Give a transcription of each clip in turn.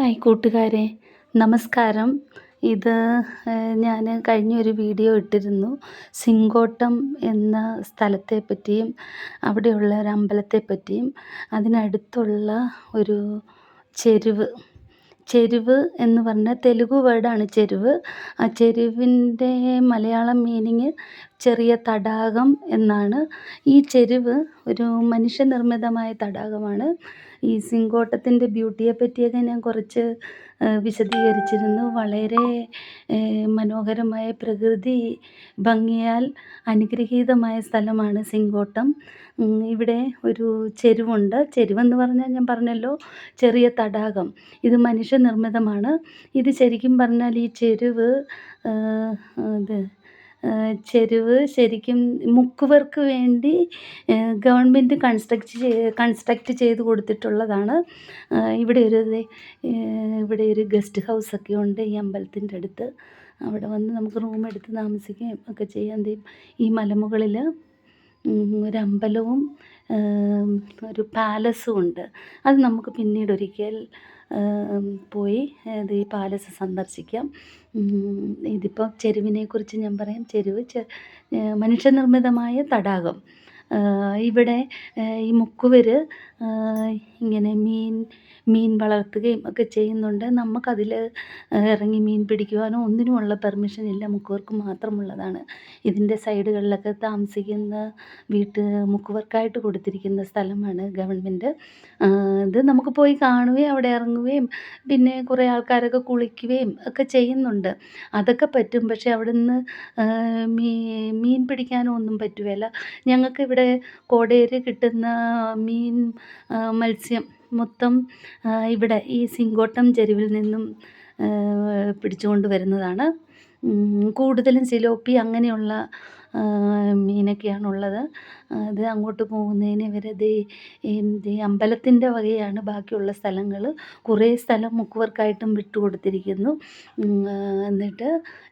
Hi കൂട്ടുകാരെ. നമസ്കാരം. ഇത് ഞാൻ കഴിഞ്ഞൊരു വീഡിയോ ഇട്ടിരുന്നു. സിങ്കോട്ടം എന്ന സ്ഥലത്തെ പറ്റിയും അവിടെയുള്ള ഒരു അമ്പലത്തെ പറ്റിയും അതിനടുത്തുള്ള ഒരു ചെരുവ്. ചെരുവ് എന്ന് പറഞ്ഞ തെലുഗു വേർഡാണ് ചെരുവ്. ആ ചെരുവിന്റെ മലയാളം മീനിങ് ചെറിയ തടാകം എന്നാണ്. ഈ ചെരുവ് ഒരു മനുഷ്യനിർമ്മിതമായ തടാകമാണ്. ഈ സിങ്കോട്ടത്തിന്റെ ബ്യൂട്ടിയെ പറ്റിയൊക്കെ ഞാൻ കുറച്ച് വിശദീകരിച്ചിരുന്നു. വളരെ മനോഹരമായ പ്രകൃതി ഭംഗിയാൽ അനുഗ്രഹീതമായ സ്ഥലമാണ് സിങ്കോട്ടം ഇവിടെ ഒരു ചെരുവുണ്ട്. ചെരുവെന്ന് പറഞ്ഞാൽ ഞാൻ പറഞ്ഞല്ലോ ചെറിയ തടാകം. ഇത് മനുഷ്യനിർമ്മിതമാണ്. ഇത് ശരിക്കും പറഞ്ഞാൽ ഈ ചെരുവ് ഇത് ചെരുവ് ശരിക്കും മുക്കുവർക്ക് വേണ്ടി ഗവൺമെന്റ് കൺസ്ട്രക്റ്റ് കൺസ്ട്രക്റ്റ് ചെയ്ത് കൊടുത്തിട്ടുള്ളതാണ്. ഇവിടെ ഒരു ഇവിടെ ഒരു ഗസ്റ്റ് ഹൗസൊക്കെ ഉണ്ട് ഈ അമ്പലത്തിന്റെ അടുത്ത്. അവിടെ വന്ന് നമുക്ക് റൂം എടുത്ത് താമസിക്കുകയും ഒക്കെ ചെയ്യാം ഈ മലമുകളിൽ ഒരു അമ്പലവും ഒരു പാലസും ഉണ്ട്. അത് നമുക്ക് പിന്നീട് ഒരിക്കൽ പോയി അത് ഈ പാലസ് സന്ദർശിക്കാം. ഇതിപ്പോൾ ചെരുവിനെക്കുറിച്ച് ഞാൻ പറയാം. ചെരുവ് മനുഷ്യനിർമ്മിതമായ തടാകം. ഇവിടെ ഈ മുക്കുവർ ഇങ്ങനെ മീൻ മീൻ വളർത്തുകയും ഒക്കെ ചെയ്യുന്നുണ്ട്. നമുക്കതിൽ ഇറങ്ങി മീൻ പിടിക്കുവാനോ ഒന്നിനുമുള്ള പെർമിഷൻ ഇല്ല. മുക്കുവർക്ക് മാത്രമുള്ളതാണ്. ഇതിന്റെ സൈഡുകളിലൊക്കെ താമസിക്കുന്ന വീട്ട് മുക്കുവർക്കായിട്ട് കൊടുത്തിരിക്കുന്ന സ്ഥലമാണ് ഗവൺമെന്റ് ഇത് നമുക്ക് പോയി കാണുകയും അവിടെ ഇറങ്ങുകയും പിന്നെ കുറേ ആൾക്കാരൊക്കെ കുളിക്കുകയും ഒക്കെ ചെയ്യുന്നുണ്ട്. അതൊക്കെ പറ്റും. പക്ഷേ അവിടെ നിന്ന് മീൻ പിടിക്കാനോ ഒന്നും പറ്റുകയില്ല ഞങ്ങൾക്ക് ഇവിടെ കോടേര് കിട്ടുന്ന മീൻ മത്സ്യം. മൊത്തം ഇവിടെ ഈ സിങ്കോട്ടം ചെരുവിൽ നിന്നും പിടിച്ചുകൊണ്ട് വരുന്നതാണ്. കൂടുതലും സിലോപ്പി അങ്ങനെയുള്ള മീനൊക്കെയാണുള്ളത്. അത് അങ്ങോട്ട് പോകുന്നതിന് ഇവരത് എന്ത് അമ്പലത്തിന്റെ വകയാണ് ബാക്കിയുള്ള സ്ഥലങ്ങൾ കുറേ സ്ഥലം മുക്കുവർക്കായിട്ടും വിട്ടുകൊടുത്തിരിക്കുന്നു. എന്നിട്ട്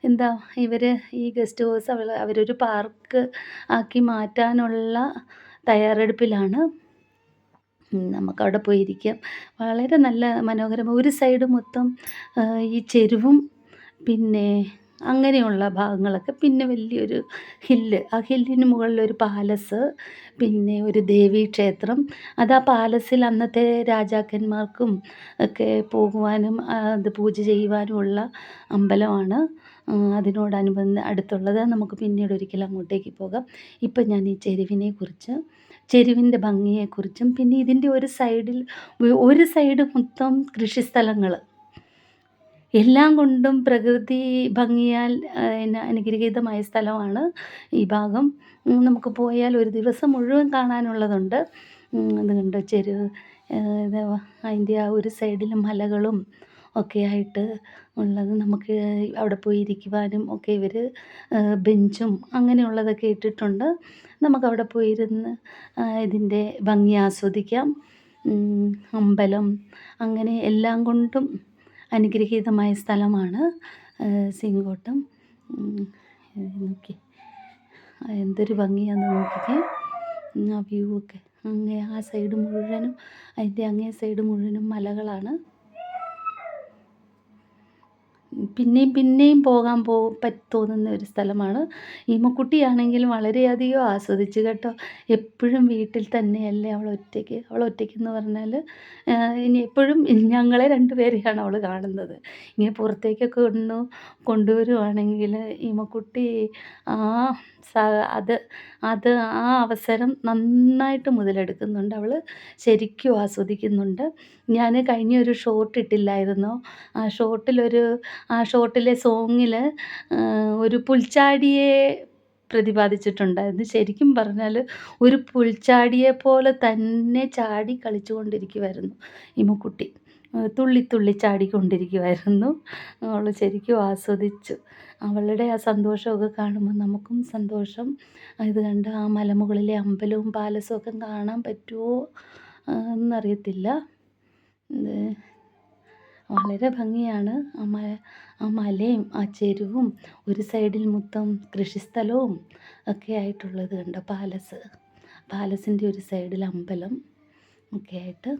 എന്താ ഇവർ ഈ ഗസ്റ്റ് ഹൗസ് അവരൊരു പാർക്ക് ആക്കി മാറ്റാനുള്ള തയ്യാറെടുപ്പിലാണ്. നമുക്കവിടെ അവിടെ പോയിരിക്കാം. വളരെ നല്ല മനോഹരമായ ഒരു സൈഡ് മൊത്തം ഈ ചെരുവും പിന്നെ അങ്ങനെയുള്ള ഭാഗങ്ങളൊക്കെ പിന്നെ വലിയൊരു ഹില്ല് ആ ഹില്ലിന് മുകളിലൊരു പാലസ് പിന്നെ ഒരു ദേവീ ക്ഷേത്രം. അത് ആ പാലസിൽ അന്നത്തെ രാജാക്കന്മാർക്കും ഒക്കെ പോകുവാനും അത് പൂജ ചെയ്യുവാനുമുള്ള അമ്പലമാണ് അതിനോടനുബന്ധ അടുത്തുള്ളത്. നമുക്ക് പിന്നീട് ഒരിക്കൽ അങ്ങോട്ടേക്ക് പോകാം. ഇപ്പം ഞാൻ ഈ ചെരുവിനെ കുറിച്ച് ചെരുവിന്റെ ഭംഗിയെക്കുറിച്ചും പിന്നെ ഇതിന്റെ ഒരു സൈഡിൽ ഒരു സൈഡ് മൊത്തം കൃഷിസ്ഥലങ്ങൾ. എല്ലാം കൊണ്ടും പ്രകൃതി ഭംഗിയാൽ പിന്നെ അനുഗ്രഹീതമായ സ്ഥലമാണ് ഈ ഭാഗം. നമുക്ക് പോയാൽ ഒരു ദിവസം മുഴുവൻ കാണാനുള്ളതുണ്ട്. അത് കണ്ടോ ചെരു അതിന്റെ ആ ഒരു സൈഡിൽ മലകളും ഒക്കെ ആയിട്ട് ഉള്ളത്. നമുക്ക് അവിടെ പോയി ഇരിക്കുവാനും ഒക്കെ ഇവർ ബെഞ്ചും അങ്ങനെയുള്ളതൊക്കെ ഇട്ടിട്ടുണ്ട്. നമുക്കവിടെ പോയിരുന്ന് ഇതിന്റെ ഭംഗി ആസ്വദിക്കാം. അമ്പലം അങ്ങനെ എല്ലാം കൊണ്ടും അനുഗ്രഹീതമായ സ്ഥലമാണ് സിങ്കോട്ടം നോക്കി. എന്തൊരു ഭംഗിയാണെന്ന് നോക്കിക്കേ. ആ വ്യൂ ഒക്കെ. അങ്ങേ ആ സൈഡ് മുഴുവനും അതിന്റെ അങ്ങേ സൈഡ് മുഴുവനും മലകളാണ്. പിന്നെയും പിന്നെയും പോകാൻ പോ തോന്നുന്ന ഒരു സ്ഥലമാണ്. ഈമക്കുട്ടിയാണെങ്കിൽ വളരെയധികം ആസ്വദിച്ചു കേട്ടോ. എപ്പോഴും വീട്ടിൽ തന്നെയല്ലേ അവൾ ഒറ്റയ്ക്ക്? അവൾ ഒറ്റയ്ക്ക് എന്ന് പറഞ്ഞാൽ ഇനി എപ്പോഴും ഞങ്ങളെ രണ്ടുപേരെയാണ് അവൾ കാണുന്നത്. ഇങ്ങനെ പുറത്തേക്കൊക്കെ ഒന്ന് കൊണ്ടുവരുവാണെങ്കിൽ ഈമക്കുട്ടി ആ അത് അത് ആ അവസരം നന്നായിട്ട് മുതലെടുക്കുന്നുണ്ട്. അവൾ ശരിക്കും ആസ്വദിക്കുന്നുണ്ട്. ഞാൻ കഴിഞ്ഞ ഒരു ഷോർട്ട് ഇട്ടില്ലായിരുന്നോ ആ ഷോർട്ടിലൊരു ആ ഷോട്ടിലെ സോങ്ങിൽ ഒരു പുൽച്ചാടിയെ പ്രതിപാദിച്ചിട്ടുണ്ടായിരുന്നു. ശരിക്കും പറഞ്ഞാൽ ഒരു പുൽച്ചാടിയെ പോലെ തന്നെ ചാടി കളിച്ചുകൊണ്ടിരിക്കുമായിരുന്നു ഇമുക്കുട്ടി തുള്ളി തുള്ളി ചാടിക്കൊണ്ടിരിക്കുമായിരുന്നു അവൾ ശരിക്കും ആസ്വദിച്ചു. അവളുടെ ആ സന്തോഷമൊക്കെ കാണുമ്പോൾ നമുക്കും സന്തോഷം. ഇത് കണ്ട് ആ മലമുകളിലെ അമ്പലവും പാലസും ഒക്കെ കാണാൻ പറ്റുമോ എന്നറിയത്തില്ല. വളരെ ഭംഗിയാണ്. ആ മലയും ആ ചെരുവും ഒരു സൈഡിൽ മൊത്തം കൃഷിസ്ഥലവും ഒക്കെ ആയിട്ടുള്ളത് കണ്ടോ? പാലസ്. പാലസിന്റെ ഒരു സൈഡിൽ അമ്പലം ഒക്കെ ആയിട്ട്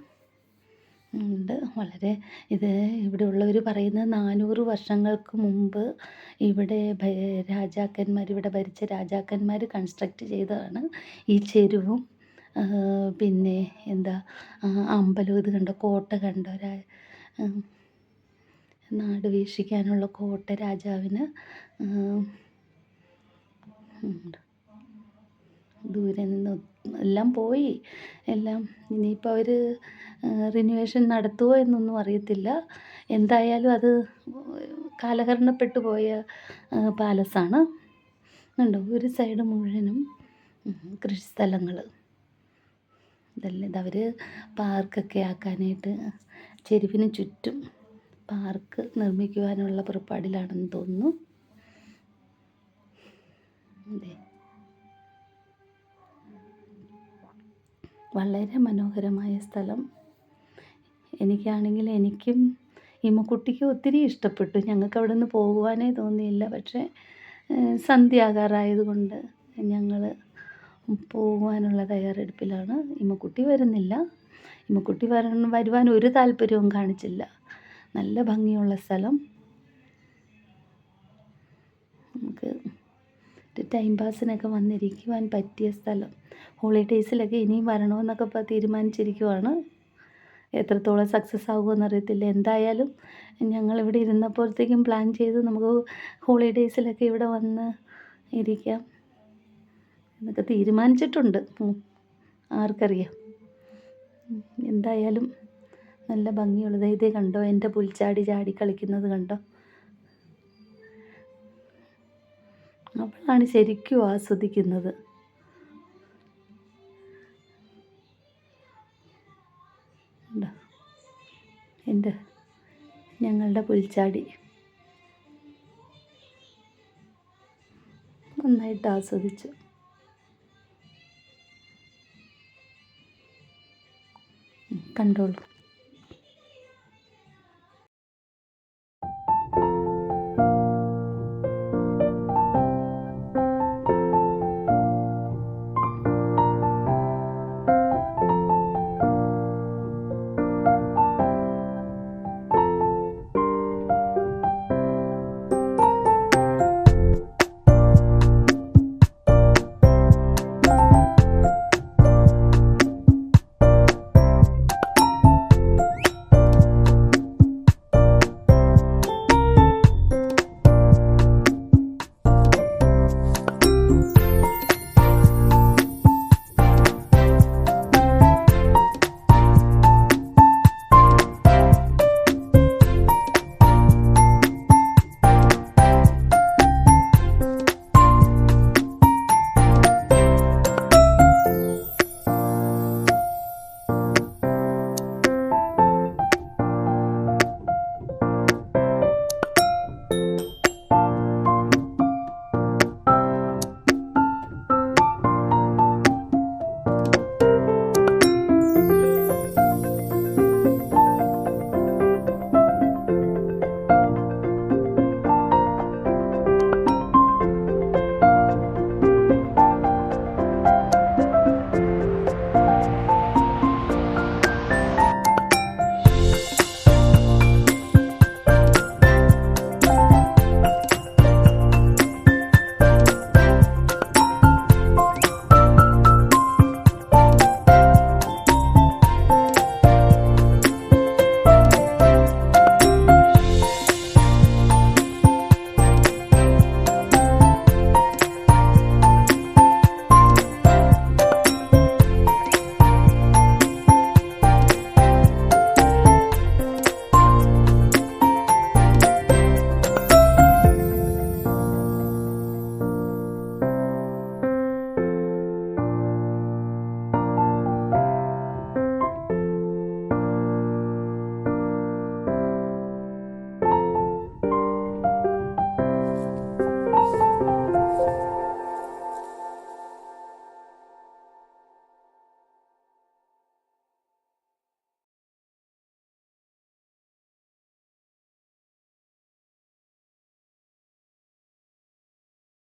ഉണ്ട്. വളരെ ഇത് ഇവിടെ ഉള്ളവർ പറയുന്നത് നാനൂറ് വർഷങ്ങൾക്ക് മുമ്പ് ഇവിടെ രാജാക്കന്മാർ ഇവിടെ ഭരിച്ച രാജാക്കന്മാർ കൺസ്ട്രക്റ്റ് ചെയ്തതാണ് ഈ ചെരുവും. പിന്നെ എന്താ അമ്പലം ഇത് കണ്ടോ? കോട്ട കണ്ടോ? നാട് വീക്ഷിക്കാനുള്ള കോട്ട രാജാവിന് ദൂരെ നിന്ന് എല്ലാം പോയി. എല്ലാം ഇനിയിപ്പോൾ അവർ റിനുവേഷൻ നടത്തുമോ എന്നൊന്നും അറിയത്തില്ല. എന്തായാലും അത് കാലഹരണപ്പെട്ടു പോയ പാലസാണ് ഉണ്ടോ ഒരു സൈഡ് മുഴുവനും കൃഷിസ്ഥലങ്ങൾ ഇതല്ല ഇതവർ പാർക്കൊക്കെ ആക്കാനായിട്ട് ചെരുവിന് ചുറ്റും പാർക്ക് നിർമ്മിക്കുവാനുള്ള പുറപ്പാടിലാണെന്ന് തോന്നുന്നു. അതെ. വളരെ മനോഹരമായ സ്ഥലം. എനിക്കാണെങ്കിൽ എനിക്കും ഇമ്മക്കുട്ടിക്ക് ഒത്തിരി ഇഷ്ടപ്പെട്ടു. ഞങ്ങൾക്ക് അവിടെ നിന്ന് പോകുവാനേ തോന്നിയില്ല. പക്ഷേ സന്ധ്യാകാറായതുകൊണ്ട് ഞങ്ങൾ പോകുവാനുള്ള തയ്യാറെടുപ്പിലാണ്. ഇമ്മക്കുട്ടി വരുന്നില്ല. ഇമ്മക്കുട്ടി വരണം വരുവാൻ ഒരു താല്പര്യവും കാണിച്ചില്ല. നല്ല ഭംഗിയുള്ള സ്ഥലം. നമുക്ക് ടൈം പാസിനൊക്കെ വന്നിരിക്കുവാൻ പറ്റിയ സ്ഥലം. ഹോളിഡേയ്സിലൊക്കെ ഇനിയും വരണമെന്നൊക്കെ ഇപ്പോൾ തീരുമാനിച്ചിരിക്കുവാണ്. എത്രത്തോളം സക്സസ് ആകുമെന്ന് അറിയത്തില്ല എന്തായാലും ഞങ്ങളിവിടെ ഇരുന്നപ്പോഴത്തേക്കും പ്ലാൻ ചെയ്ത് നമുക്ക് ഹോളിഡേയ്സിലൊക്കെ ഇവിടെ വന്ന് ഇരിക്കാം എന്നൊക്കെ തീരുമാനിച്ചിട്ടുണ്ട്. ആർക്കറിയാം. എന്തായാലും നല്ല ഭംഗിയുള്ളത് ഇത് കണ്ടോ? എന്റെ പുൽച്ചാടി ചാടി കളിക്കുന്നത് കണ്ടോ? അവളാണ് ശരിക്കും ആസ്വദിക്കുന്നത്. എന്റെ ഞങ്ങളുടെ പുൽച്ചാടി. നന്നായിട്ട് ആസ്വദിച്ചു. കണ്ടോളൂ.